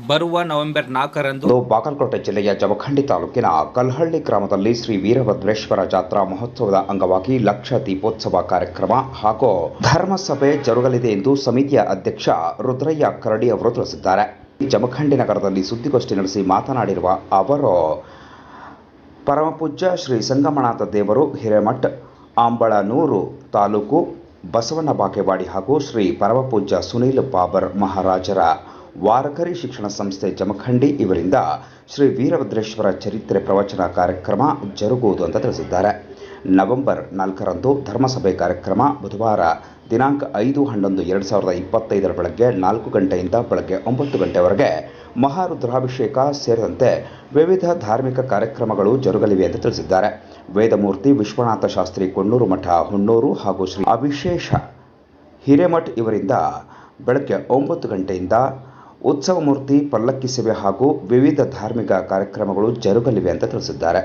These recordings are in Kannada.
ಬರುವ ನವೆಂಬರ್ ನಾಲ್ಕರಂದು ಬಾಗಲಕೋಟೆ ಜಿಲ್ಲೆಯ ಜಮಖಂಡಿ ತಾಲೂಕಿನ ಕಲ್ಹಳ್ಳಿ ಗ್ರಾಮದಲ್ಲಿ ಶ್ರೀ ವೀರಭದ್ರೇಶ್ವರ ಜಾತ್ರಾ ಮಹೋತ್ಸವದ ಅಂಗವಾಗಿ ಲಕ್ಷ ದೀಪೋತ್ಸವ ಕಾರ್ಯಕ್ರಮ ಹಾಗೂ ಧರ್ಮಸಭೆ ಜರುಗಲಿದೆ ಎಂದು ಸಮಿತಿಯ ಅಧ್ಯಕ್ಷ ರುದ್ರಯ್ಯ ಕರಡಿ ಅವರು ತಿಳಿಸಿದ್ದಾರೆ. ಜಮಖಂಡಿ ನಗರದಲ್ಲಿ ಸುದ್ದಿಗೋಷ್ಠಿ ನಡೆಸಿ ಮಾತನಾಡಿರುವ ಅವರು, ಪರಮಪೂಜ್ಯ ಶ್ರೀ ಸಂಗಮನಾಥ ದೇವರು ಹಿರೇಮಠ್, ಆಂಬಳನೂರು ತಾಲೂಕು ಬಸವನ ಬಾಗೇವಾಡಿ ಹಾಗೂ ಶ್ರೀ ಪರಮಪೂಜ್ಯ ಸುನೀಲ್ ಬಾಬರ್ ಮಹಾರಾಜರ ವಾರಕರಿ ಶಿಕ್ಷಣ ಸಂಸ್ಥೆ ಜಮಖಂಡಿ ಇವರಿಂದ ಶ್ರೀ ವೀರಭದ್ರೇಶ್ವರ ಚರಿತ್ರೆ ಪ್ರವಚನ ಕಾರ್ಯಕ್ರಮ ಜರುಗುವುದು ಅಂತ ತಿಳಿಸಿದ್ದಾರೆ. ನವೆಂಬರ್ ನಾಲ್ಕರಂದು ಧರ್ಮಸಭೆ ಕಾರ್ಯಕ್ರಮ ಬುಧವಾರ ದಿನಾಂಕ ಐದು ಹನ್ನೊಂದು ಎರಡು ಸಾವಿರದ ಇಪ್ಪತ್ತೈದರ ಬೆಳಗ್ಗೆ ನಾಲ್ಕು ಗಂಟೆಯಿಂದ ಬೆಳಗ್ಗೆ ಒಂಬತ್ತು ಗಂಟೆವರೆಗೆ ಮಹಾರುದ್ರಾಭಿಷೇಕ ಸೇರಿದಂತೆ ವಿವಿಧ ಧಾರ್ಮಿಕ ಕಾರ್ಯಕ್ರಮಗಳು ಜರುಗಲಿವೆ ಎಂದು ತಿಳಿಸಿದ್ದಾರೆ. ವೇದಮೂರ್ತಿ ವಿಶ್ವನಾಥ ಶಾಸ್ತ್ರಿ ಕೊಣ್ಣೂರು ಮಠ, ಹುಣ್ಣೂರು ಹಾಗೂ ಶ್ರೀ ಅವಿಶೇಷ ಹಿರೇಮಠ್ ಇವರಿಂದ ಬೆಳಗ್ಗೆ ಒಂಬತ್ತು ಗಂಟೆಯಿಂದ ಉತ್ಸವ ಮೂರ್ತಿ ಪಲ್ಲಕ್ಕಿ ಸೇವೆ ಹಾಗೂ ವಿವಿಧ ಧಾರ್ಮಿಕ ಕಾರ್ಯಕ್ರಮಗಳು ಜರುಗಲಿವೆ ಅಂತ ತಿಳಿಸಿದ್ದಾರೆ.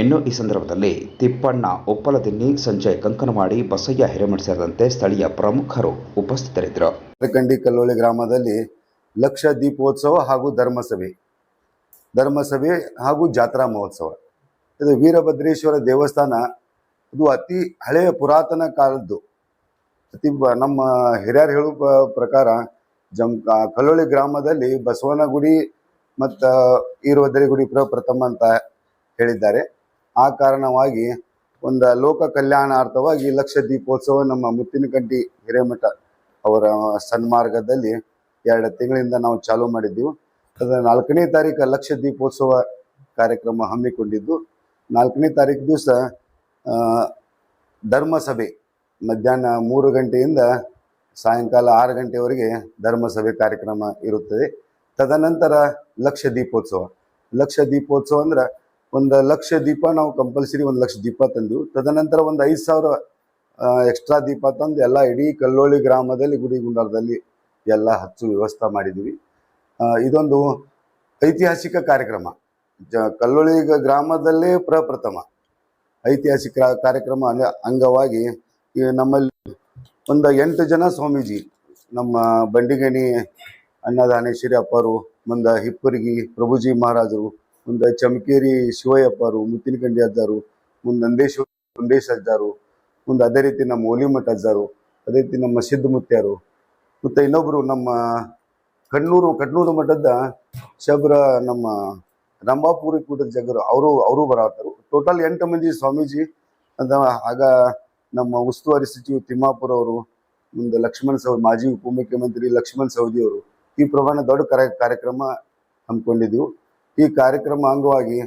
ಇನ್ನು ಈ ಸಂದರ್ಭದಲ್ಲಿ ತಿಪ್ಪಣ್ಣ ಒಪ್ಪಲದಿನ್ನಿ ಸಂಜಯ್ ಕಂಕನವಾಡಿ, ಬಸಯ್ಯ ಹಿರೇಮಠ ಸೇರಿದಂತೆ ಸ್ಥಳೀಯ ಪ್ರಮುಖರು ಉಪಸ್ಥಿತರಿದ್ದರು. ಕಂಡಿ ಕಲ್ಲೋಳಿ ಗ್ರಾಮದಲ್ಲಿ ಲಕ್ಷ ದೀಪೋತ್ಸವ ಹಾಗೂ ಧರ್ಮಸಭೆ ಧರ್ಮಸಭೆ ಹಾಗೂ ಜಾತ್ರಾ ಮಹೋತ್ಸವ. ಇದು ವೀರಭದ್ರೇಶ್ವರ ದೇವಸ್ಥಾನ. ಇದು ಅತಿ ಹಳೆಯ ಪುರಾತನ ಕಾಲದ್ದು. ಅತಿ ನಮ್ಮ ಹಿರಿಯರು ಹೇಳುವ ಪ್ರಕಾರ ಜಮ್ ಕಲ್ಲೋಳಿ ಗ್ರಾಮದಲ್ಲಿ ಬಸವನ ಗುಡಿ ಮತ್ತು ಈರಭದ್ರಿ ಗುಡಿ ಪ್ರಪ್ರಥಮ ಅಂತ ಹೇಳಿದ್ದಾರೆ. ಆ ಕಾರಣವಾಗಿ ಒಂದು ಲೋಕ ಕಲ್ಯಾಣಾರ್ಥವಾಗಿ ಲಕ್ಷ ದೀಪೋತ್ಸವ ನಮ್ಮ ಮುತ್ತಿನಕಂಟಿ ಹಿರೇಮಠ ಅವರ ಸನ್ಮಾರ್ಗದಲ್ಲಿ ಎರಡು ತಿಂಗಳಿಂದ ನಾವು ಚಾಲೂ ಮಾಡಿದ್ದೆವು. ಅದರ ನಾಲ್ಕನೇ ತಾರೀಕು ಲಕ್ಷ ದೀಪೋತ್ಸವ ಕಾರ್ಯಕ್ರಮ ಹಮ್ಮಿಕೊಂಡಿದ್ದು. ನಾಲ್ಕನೇ ತಾರೀಕು ದಿವಸ ಧರ್ಮಸಭೆ ಮಧ್ಯಾಹ್ನ ಮೂರು ಗಂಟೆಯಿಂದ ಸಾಯಂಕಾಲ ಆರು ಗಂಟೆವರೆಗೆ ಧರ್ಮಸಭೆ ಕಾರ್ಯಕ್ರಮ ಇರುತ್ತದೆ. ತದನಂತರ ಲಕ್ಷ ದೀಪೋತ್ಸವ. ಲಕ್ಷ ದೀಪೋತ್ಸವ ಅಂದ್ರೆ ಒಂದು ಲಕ್ಷ ದೀಪ ನಾವು ಕಂಪಲ್ಸರಿ ಒಂದು ಲಕ್ಷ ದೀಪ ತಂದೆವು. ತದನಂತರ ಒಂದು ಐದು ಸಾವಿರ ಎಕ್ಸ್ಟ್ರಾ ದೀಪ ತಂದು ಎಲ್ಲ ಇಡೀ ಕಲ್ಲೋಳಿ ಗ್ರಾಮದಲ್ಲಿ, ಗುಡಿ ಗುಂಡಾರದಲ್ಲಿ ಎಲ್ಲ ಹಚ್ಚು ವ್ಯವಸ್ಥೆ ಮಾಡಿದ್ವಿ. ಇದೊಂದು ಐತಿಹಾಸಿಕ ಕಾರ್ಯಕ್ರಮ. ಜ, ಕಲ್ಲೋಳಿ ಗ್ರಾಮದಲ್ಲೇ ಪ್ರಪ್ರಥಮ. ಐತಿಹಾಸಿಕ ಕಾರ್ಯಕ್ರಮ ಅಂಗ- ಅಂಗವಾಗಿ ನಮ್ಮಲ್ಲಿ ಒಂದು ಎಂಟು ಜನ ಸ್ವಾಮೀಜಿ, ನಮ್ಮ ಬಂಡಿಗೇಣಿ ಅನ್ನದಾನೇಶ್ವರಿ ಅಪ್ಪರು, ಮುಂದೆ ಹಿಪ್ಪರಿಗಿ ಪ್ರಭುಜಿ ಮಹಾರಾಜರು, ಮುಂದೆ ಚಮಕೇರಿ ಶಿವಯ್ಯಪ್ಪರು, ಮುತ್ತಿನಕಂಡಿ ಅಜ್ಜಾರು, ಮುಂದೆ ನಂದೇಶ್ವರ ನಂದೇಶ್ ಅಜ್ಜಾರು, ಮುಂದೆ ಅದೇ ರೀತಿ ನಮ್ಮ ಓಲಿಮಠ ಅಜ್ಜಾರು, ಅದೇ ರೀತಿ ನಮ್ಮ ಸಿದ್ಧಮುತ್ಯಾರು ಮತ್ತು ಇನ್ನೊಬ್ಬರು ನಮ್ಮ ಕಣ್ಣೂರು ಕಣ್ಣೂರು ಮಠದ ಶಬ್ರ ನಮ್ಮ ರಂಭಾಪುರಿ ಕೂಟದ ಜಗರು ಅವರು ಅವರು ಬರತ್ತಾರು ಟೋಟಲ್ ಎಂಟು ಮಂದಿ ಸ್ವಾಮೀಜಿ ಅಂತ ಆಗ ನಮ್ಮ ಉಸ್ತುವಾರಿ ಸಚಿವ ತಿಮ್ಮಾಪುರ ಅವರು, ಮುಂದೆ ಲಕ್ಷ್ಮಣ್ ಸವದಿ ಮಾಜಿ ಉಪಮುಖ್ಯಮಂತ್ರಿ ಲಕ್ಷ್ಮಣ್ ಸವದಿ ಅವರು ಈ ಪ್ರಮಾಣ ದೊಡ್ಡ ಕಾರ್ಯ ಕಾರ್ಯಕ್ರಮ ಹಮ್ಮಿಕೊಂಡಿದ್ದೆವು ಈ ಕಾರ್ಯಕ್ರಮ ಅಂಗವಾಗಿ